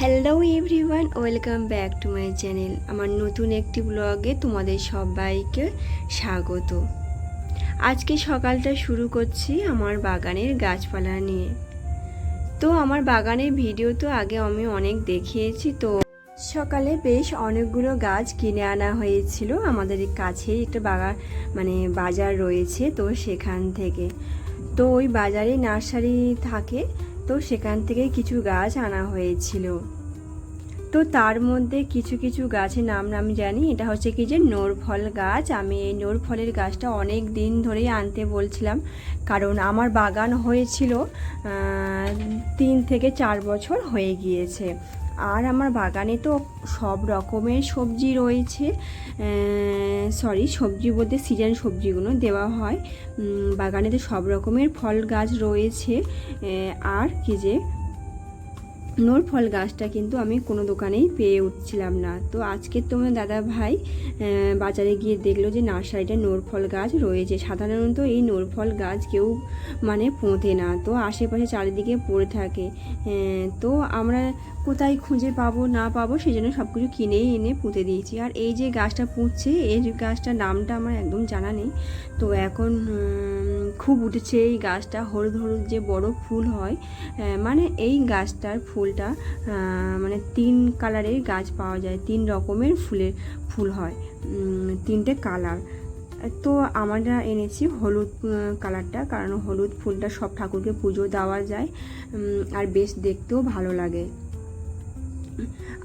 Hello everyone welcome back to my channel আমার নতুন একটি ব্লগে তোমাদের সবাইকে স্বাগত। আজকে সকালটা শুরু করছি আমার বাগানের গাছপালা নিয়ে। তো আমার বাগানের ভিডিও তো আগে আমি অনেক দেখিয়েছি, তো সকালে বেশ অনেকগুলো গাছ কিনে আনা হয়েছিল। আমাদের কাছেই একটা বাগান মানে বাজার রয়েছে তো সেখান থেকে। তো ওই বাজারে নার্সারি থাকে তো সেখান থেকে কিছু গাছ আনা হয়েছিল। তো তার মধ্যে কিছু কিছু গাছের নাম আমি জানি, এটা হচ্ছে কি যে নোরফল গাছ। আমি এই নোরফলের গাছটা অনেক দিন ধরেই আনতে বলছিলাম, কারণ আমার বাগান হয়েছিল তিন থেকে চার বছর হয়ে গিয়েছে। আর আমার বাগানে তো সব রকমের সবজি রয়েছে। সরি সবজি বলতে সিজন সবজিগুলো দেওয়া হয়। বাগানে তো সব রকমের ফল গাছ রয়েছে। আর কি যে নোর ফল গাছটা কিন্তু আমি কোনো দোকানেই পেয়ে উঠছিলাম না। তো আজকে তোমার দাদা ভাই বাজারে গিয়ে দেখল যে নার্সারিটা নোর ফল গাছ রয়েছে। সাধারণত এই নোর ফল গাছ কেউ মানে পোঁতে না। তো আশেপাশে চারিদিকে পড়ে থাকে। তো আমরা কোথায় খুঁজে পাবো না পাবো সেই জন্য সব কিছু কিনেই এনে পুঁতে দিয়েছি। আর এই যে গাছটা পুঁতছে, এই গাছটার নামটা আমার একদম জানা নেই। তো এখন খুব উঠেছে এই গাছটা হলুদ হলুদ যে বড় ফুল হয় মানে এই গাছটার ফুলটা মানে তিন কালারের গাছ পাওয়া যায়, তিন রকমের ফুলের ফুল হয় তিনটে কালার। তো আমরা এনেছি হলুদ কালারটা, কারণ হলুদ ফুলটা সব ঠাকুরকে পুজো দেওয়া যায় আর বেশ দেখতেও ভালো লাগে।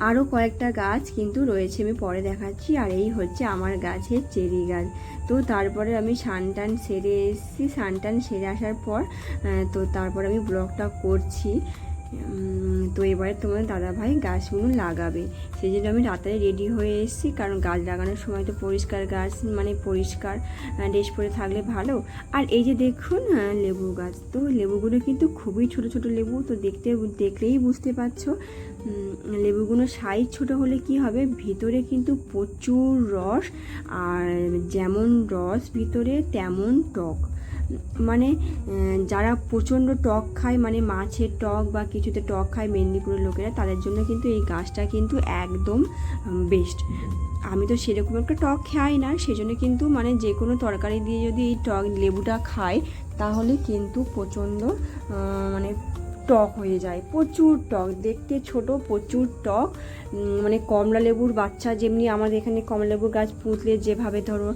আরও কয়েকটা গাছ কিন্তু রয়েছে, আমি পরে দেখাচ্ছি, আর এই হচ্ছে আমার গাছের চেরি গাছ। তো তারপরে আমি সানটান সেরে এসেছি। সানটান সেরে আসার পর তো তারপর আমি ব্লগটা করছি। তো এবারে তোমার দাদা ভাই গাছগুলো লাগাবে। সেই জন্য আমি রাতারে রেডি হয়ে এসেছি, কারণ গাছ লাগানোর সময় তো পরিষ্কার গাছ মানে পরিষ্কার ড্রেস পরে থাকলে ভালো। আর এই যে দেখুন লেবু গাছ, তো লেবুগুলো কিন্তু খুবই ছোট ছোট লেবু, তো দেখতে, দেখলেই বুঝতে পারছ। লেবুগুলো সাইজ ছোট হলে কি হবে? ভিতরে কিন্তু প্রচুর রস, আর যেমন রস ভিতরে, তেমন টক মানে যারা প্রচণ্ড টক খায় মানে মাছের টক বা কিছুতে টক খায় মেদিনীপুরের লোকেরা, তাদের জন্য কিন্তু এই গাছটা কিন্তু একদম বেস্ট আমি তো সেরকম একটা টক খাই না, সেজন্য কিন্তু মানে যে কোনো তরকারি দিয়ে যদি এই টক লেবুটা খায়, তাহলে কিন্তু প্রচণ্ড মানে টক হয়ে যায়, প্রচুর টক, দেখতে ছোট, প্রচুর টক। মানে কমলা লেবুর বাচ্চা যেমনি আমাদের এখানে কমলা লেবুর গাছ পুঁতলে যেভাবে ধরো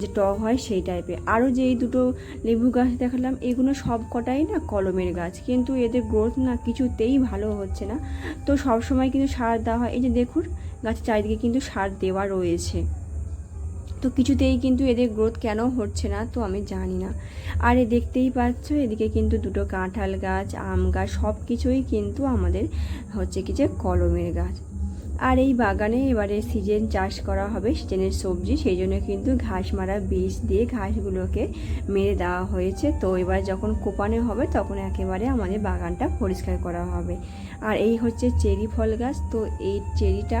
যে টক হয় সেই টাইপের আরও যে এই দুটো লেবু গাছ দেখালাম, এগুলো সব কটাই না কলমের গাছ, কিন্তু এদের গ্রোথ না কিছুতেই ভালো হচ্ছে না। তো সব সময় কিন্তু সার দেওয়া হয়, এই যে দেখুন, গাছের চারিদিকে কিন্তু সার দেওয়া রয়েছে। তো কিছুতেই কিন্তু এদের গ্রোথ কেন হচ্ছে না, তো আমি জানি না। আর এ দেখতেই পাচ্ছ, এদিকে কিন্তু দুটো কাঁঠাল গাছ, আম গাছ সব কিছুই কিন্তু আমাদের হচ্ছে কি যে কলমের গাছ। আর এই বাগানে এবারে সিজন চাষ করা হবে সিজনের সবজি, সেই জন্য কিন্তু ঘাস মারা বীজ দিয়ে ঘাসগুলোকে মেরে দেওয়া হয়েছে। তো এবার যখন কোপানো হবে, তখন একেবারে আমাদের বাগানটা পরিষ্কার করা হবে। আর এই হচ্ছে চেরি ফল গাছ, তো এই চেরিটা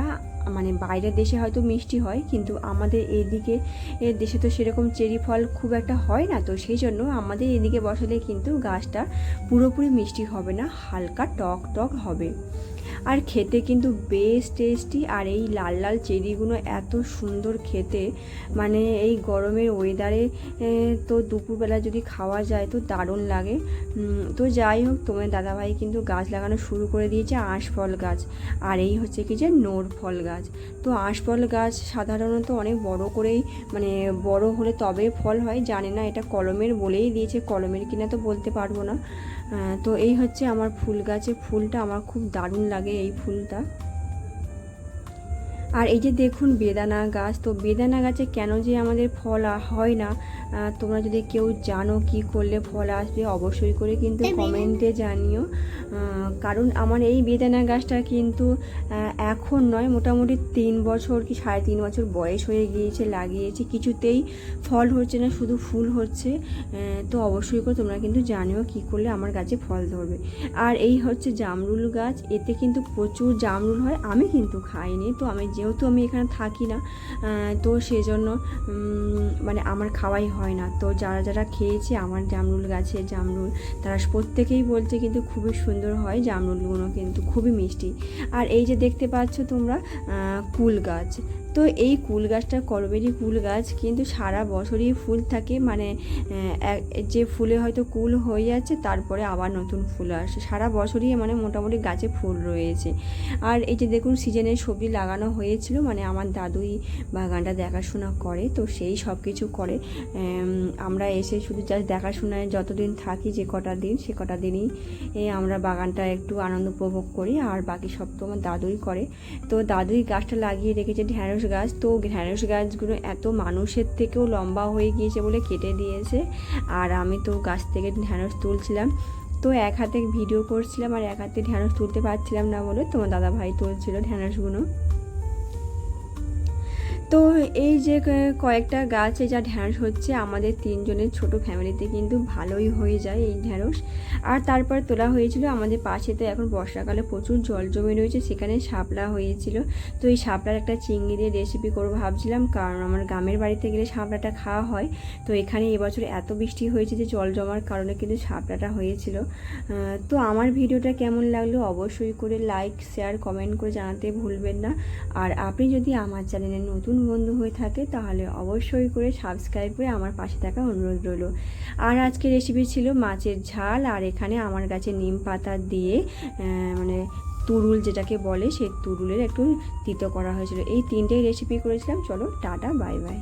মানে বাইরের দেশে হয়তো মিষ্টি হয়, কিন্তু আমাদের এদিকে দেশে তো সেরকম চেরি ফল খুব একটা হয় না। তো সেই জন্য আমাদের এদিকে বসালে কিন্তু গাছটা পুরোপুরি মিষ্টি হবে না, হালকা টক টক হবে। আর খেতে কিন্তু বেশ টেস্টি আর এই লাল লাল চেরিগুলো এত সুন্দর খেতে। মানে এই গরমের ওয়েদারে তো দুপুরবেলা যদি খাওয়া যায় তো দারুণ লাগে। তো যাই হোক, তোমার দাদাভাই কিন্তু গাছ লাগানো শুরু করে দিয়েছে আঁশফল গাছ। আর এই হচ্ছে কি যে নোর ফল গাছ। তো আঁশফল গাছ সাধারণত অনেক বড় করেই মানে বড় হলে তবে ফল হয়, জানি না এটা কলমের বলেই দিয়েছে, কলমের কিনা তো বলতে পারব না। তো এই হচ্ছে আমার ফুল গাছে ফুলটা। আমার খুব দারুণ লাগে এই ফুলটা। আর এই যে দেখুন বেদানা গাছ তো বেদানা গাছে কেন যে আমাদের ফল হয় না? তোমরা যদি কেউ জানো কি করলে ফল আসবে অবশ্যই করে কিন্তু কমেন্টে জানিও। কারণ আমার এই বেদানা গাছটা কিন্তু এখন নয় মোটামুটি তিন বছর কি সাড়ে তিন বছর বয়স হয়ে গিয়েছে লাগিয়েছি। কিছুতেই ফল হচ্ছে না শুধু ফুল হচ্ছে। তো অবশ্যই করে তোমরা কিন্তু জানিও কী করলে আমার গাছে ফল ধরবে। আর এই হচ্ছে জামরুল গাছ এতে কিন্তু প্রচুর জামরুল হয় আমি কিন্তু খাইনি তো আমি যেহেতু আমি এখানে থাকি না তো সেজন্য মানে আমার খাওয়াই হয় না। তো যারা যারা খেয়েছে আমার জামরুল গাছে জামরুল, তারা প্রত্যেকেই বলছে কিন্তু খুবই সুন্দর হয় জামরুলগুলো, কিন্তু খুবই মিষ্টি। আর এই যে দেখতে পাচ্ছ তোমরা কুল গাছ তো এই কুল গাছটা করবেরি কুল গাছ, কিন্তু সারা বছরই ফুল থাকে। মানে যে ফুলে হয়তো কুল হয়ে যাচ্ছে, তারপরে আবার নতুন ফুল আসে। সারা বছরই মানে মোটামুটি গাছে ফুল রয়েছে। আর এই যে দেখুন সিজনের সবজি লাগানো হয়েছিল মানে আমার দাদুই বাগানটা দেখাশোনা করে, তো সেই সব কিছু করে আমরা এসে শুধু জাস্ট দেখাশোনায় যতদিন থাকি, যে কটা দিন, সে কটা দিনই আমরা বাগানটা একটু আনন্দ উপভোগ করি। আর বাকি সব তো আমার দাদুই করে। তো দাদুই গাছটা লাগিয়ে রেখেছে ঢ্যাঁড়স গাছ। তো ঢ্যাঁড়স গাছগুলো এত মানুষের থেকেও লম্বা হয়ে গিয়েছে বলে কেটে দিয়েছে। আর আমি তো গাছ থেকে ঢ্যাঁড়স তুলছিলাম। তো এক হাতে ভিডিও করছিলাম আর এক হাতে ঢ্যাঁড়স তুলতে পারছিলাম না বলে তোমার দাদা ভাই তুলছিল ঢ্যাঁড়সগুলো তো এই যে কয়েকটা গাছে যা ঢ্যাঁড়স হচ্ছে, আমাদের তিনজনের ছোট ফ্যামিলিতে কিন্তু ভালোই হয়ে যায় এই ঢ্যাঁড়স। আর তারপর তোলা হয়েছিল আমাদের পাশেতে এখন বর্ষাকালে প্রচুর জল জমে রয়েছে, সেখানে শাপলা হয়েছিল। তো এই শাপলার একটা চিংড়ি দিয়ে রেসিপি করব ভাবছিলাম, কারণ আমার গ্রামের বাড়িতে গেলে শাপলাটা খাওয়া হয়। তো এখানে এবছর এত বৃষ্টি হয়েছে যে জল জমার কারণে কিন্তু শাপলাটা হয়েছিল। তো আমার ভিডিওটা কেমন লাগল অবশ্যই করে লাইক শেয়ার কমেন্ট করে জানাতে ভুলবেন না। আর আপনি যদি আমার চ্যানেলে নতুন বন্ধু হয়ে থাকে, তাহলে অবশ্যই করে সাবস্ক্রাইব করে আমার পাশে থাকা অনুরোধ রইল। আর আজকে রেসিপি ছিল মাছের ঝাল, আর এখানে আমার কাছে নিম পাতা দিয়ে মানে তুরুল যেটাকে বলে, সেই তুরুলের একটু তিতো করা হয়েছিল। এই তিনটেই রেসিপি করেছিলাম, চলো টাটা বাই বাই